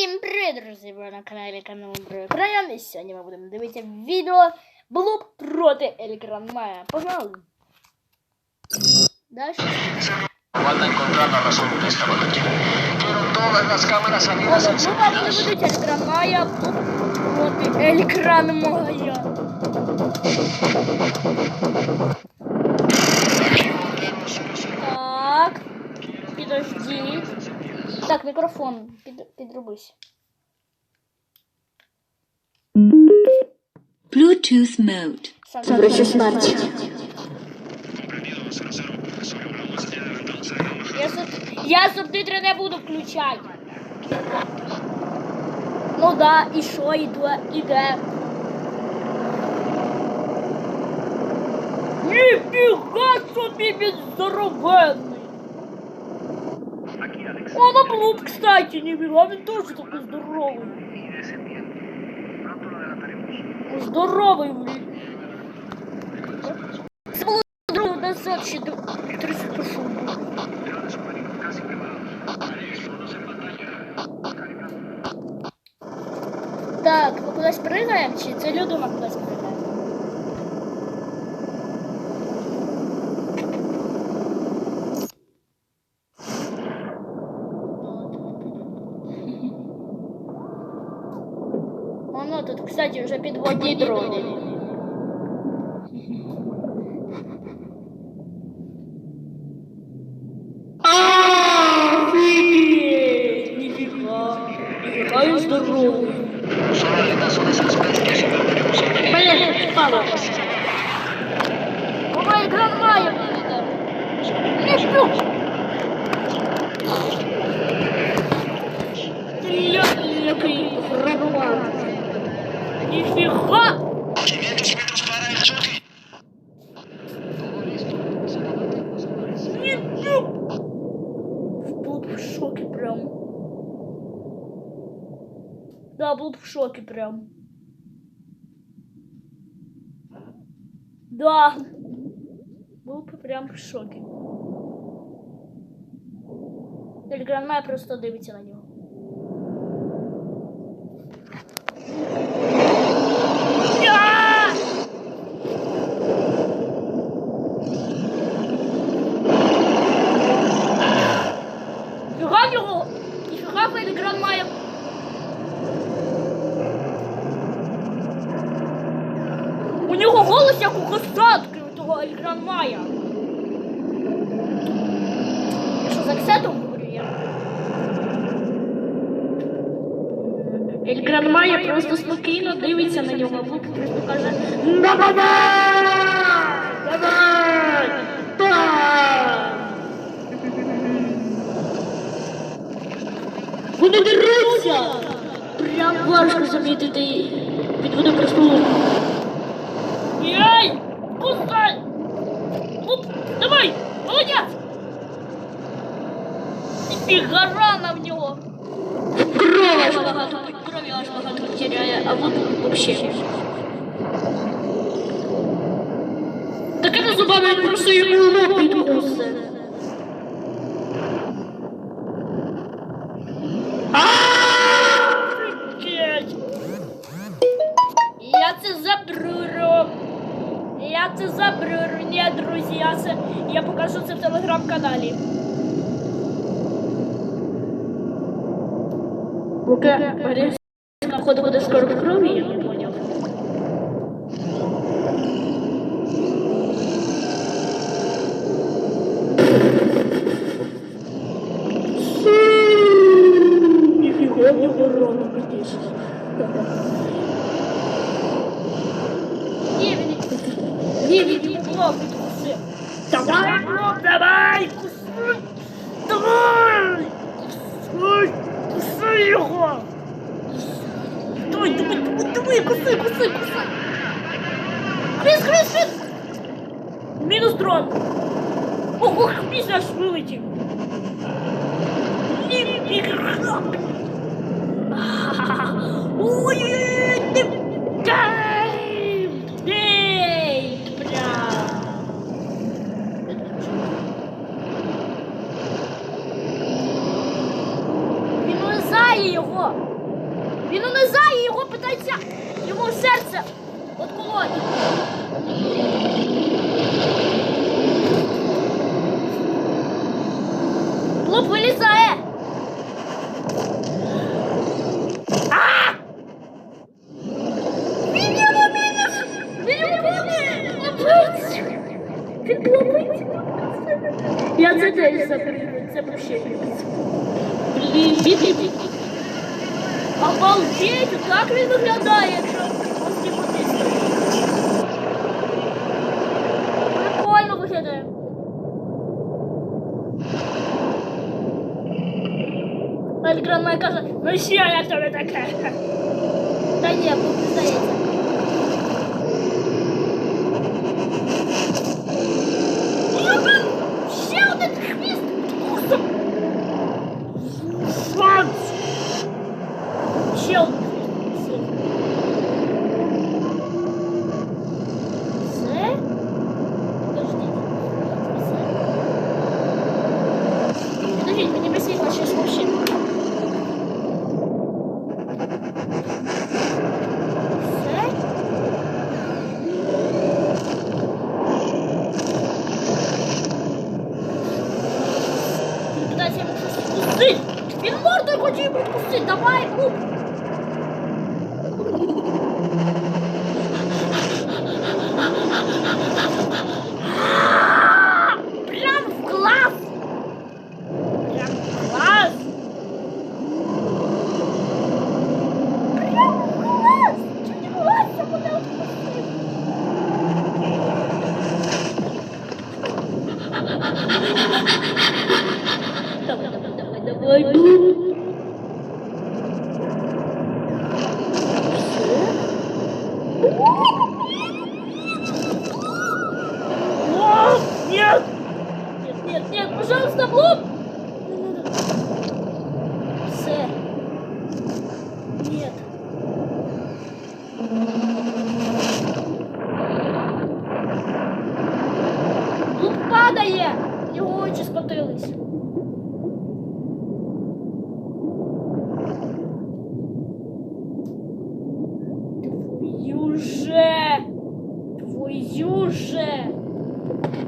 Всім привіт, друзі! Ви на каналі каналу Екран. І сьогодні ми будемо дивитися відео Блуп проти Елікранмая. Погнали! Далі. Falta encontrar la razón de esta volátil. Quiero todas las cámaras salidas Ладно, en ну вам не будуть Елікранмая, Блуп проти Елікранмая. Так. Підождіть. Так, мікрофон. Під, підробись. Bluetooth mode. Врачу смерті. Я, суб... я субтитри не буду включати. Ну да, і що, іде, іде. Ніфіга собі він здоровенний. О, на блуд, кстати, ніфіга, він теж такий здоровий. Здоровий, блін. Це було друге назад ще до 31 Так, ми кудись пригаємо, чи це людина кудись пригає? Воно тут, кстати, вже підводні дрони. Да, был в шоке прям. Да. Был бы прям в шоке. Телеграм просто дивиться на нього. Я! Ніфіга в нього! Ніфіга в Телеграм має! як у у того Ельгран Мая. Я що з акцентом говорю я? Ельгран Майя просто спокійно дивиться на нього, Вук просто каже Давай! Давай! Так! Вони деруться! Прям важко замітити під водопростолу. Яй! Кусай! Оп, давай! Молодець! Ніфіга рана в нього! Крові аж багато, крові аж багато теряє, а вот вообще. Такими зубами він просто йому лоб телеграм-каналі. Поки Марійська ходить буде скоро в крові, я не поняв. Ніфіга не ворона, конечно. Ні, він ні, він не блок відкуси. Давай, блок, давай, куси. Давай. Куси, куси його. Давай, давай, давай, давай, куси, куси, куси. Хвіст, хвіст, хвіст. Мінус дрон. Ого, хвіст аж вилетів. Ніфіга. Ой-ой-ой, унизає його. Він унизає його, питається йому серце отколоти. Клуб вилізає. Я це теж запишу. Це прощення. Блін, бі-бі-бі. Обалдеть, як він виглядає, якщо ось ці потиски. Прикольно виглядає. Ельгран каже, ну що, як тобі таке? Та ні, мені здається. Давай, давай, давай, Нет! Нет, нет, пожалуйста, Блум! Не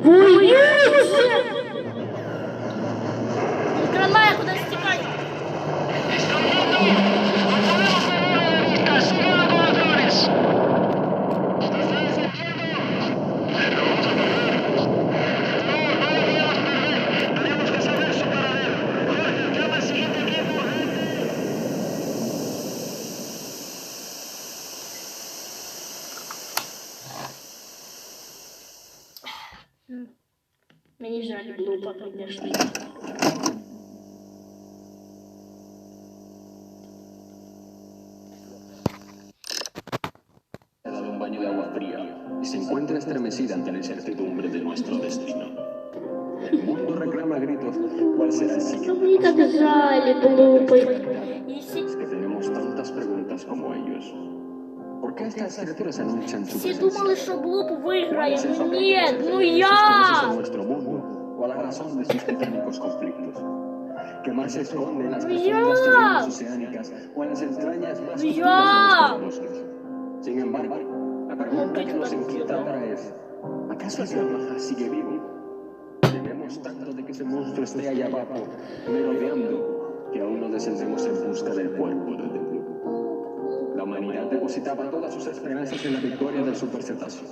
Bulu. Мені жаль блупа, конечно. ha dado un baño de agua fría y se encuentra estremecida ante la incertidumbre de nuestro destino. El mundo reclama a gritos cuál será el siguiente всі presencia? думали, що блуп виграє. ¿Cuál es el Ну papel ні, que ну desempeñan estos dioses en я! nuestro mundo o a la razón de sus titánicos conflictos? ¿Qué más se esconde en las ¡Ya! profundas tribunas oceánicas o en las entrañas más ¡Ya! profundas de nuestros bosques? Sin embargo, la pregunta que nos inquieta ahora es, ¿acaso el Yamaha sigue vivo? Tememos tanto de que ese monstruo esté allá abajo, merodeando, que aún no descendemos en busca del cuerpo del demonio. La humanidad depositaba todas sus esperanzas en la victoria del supercetáceo,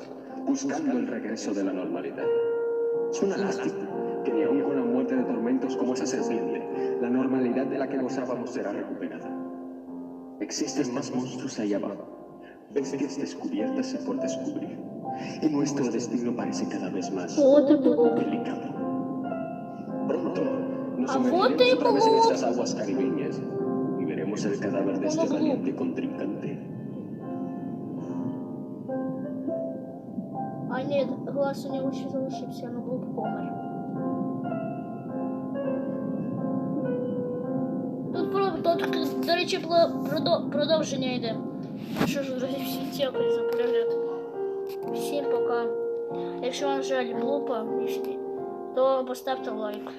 buscando el regreso de la normalidad. Es una lástima que ni aun con la muerte de tormentos como esa serpiente, la normalidad de la que gozábamos será recuperada. Existen más monstruos allá abajo, bestias descubiertas y por descubrir, y nuestro destino parece cada vez más delicado. Pronto nos sumergiremos otra vez en estas aguas caribeñas veremos el cadáver de este Blue. valiente contrincante. А ні, глаз у нього ще залишився, ну блуп помер. Тут, про- тут до речі, було продо- продовження йде. Ну Що ж, друзі, всім дякую за перегляд. Всім пока. Якщо вам жаль блупа, то поставте лайк.